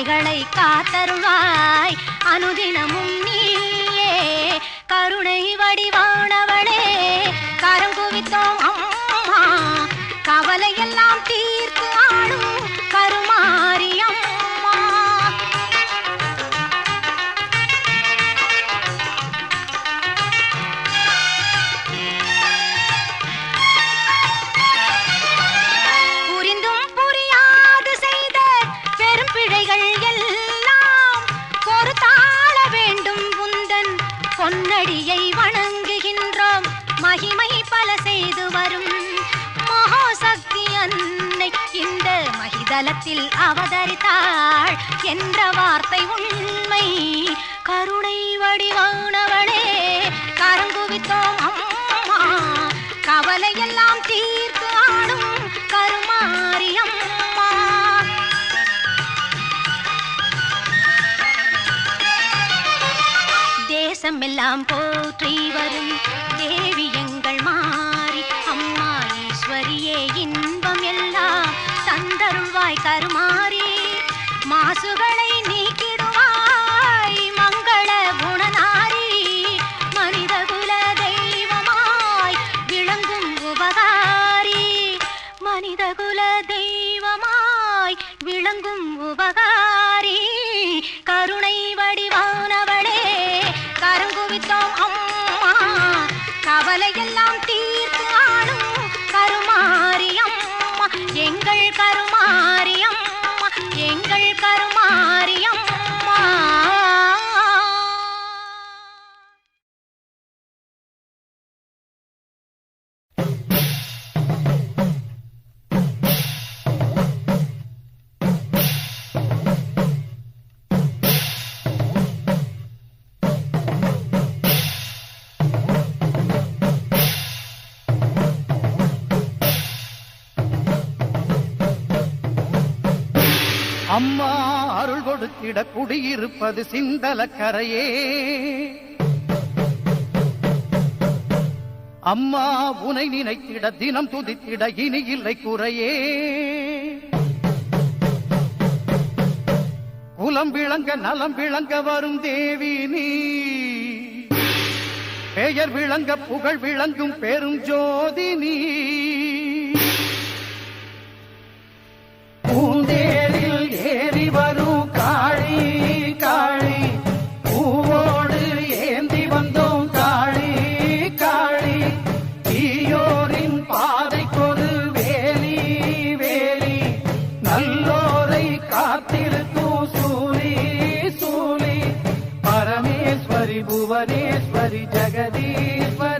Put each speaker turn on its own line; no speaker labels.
அடிமைகளை காத்தருள்வாய். அனுதினமும் நீயே. கருணை வடிவானவளே வணங்குகின்றோம். மகிமை பல செய்து வரும். மகாசக்தி அன்னை இந்த மகிதலத்தில் அவதரித்தாள். என்ற வார்த்தை உண்மை. கருணை வடிவானவளே. தேசம் எல்லாம் போற்றி வரும். தேவி எங்கள் மாறி அம்மா ஈஸ்வரியே இன்பம் எல்லாம் தந்தருள்வாய் கருமாறி. மாசுகளை நீக்கிடுவாய் மங்கள குணநாரி. மனித குல தெய்வமாய் விளங்கும் உபகாரி. மனித குல தெய்வமாய் விளங்கும் உபகாரி. கருணை அம்மா
அருள் கொடுத்திட குடியிருப்பது சிந்தலக்கரையே. அம்மா உனை நினைத்திட தினம் துதித்திட இனி இல்லை குறையே. குலம் விளங்க நலம் விளங்க வரும் தேவி நீ. பெயர் விளங்க புகழ் விளங்கும் பெரும் ஜோதி நீ. పెడుతూ సూలి సూలి. పరమేశ్వరి భువనేశ్వరి జగదీ.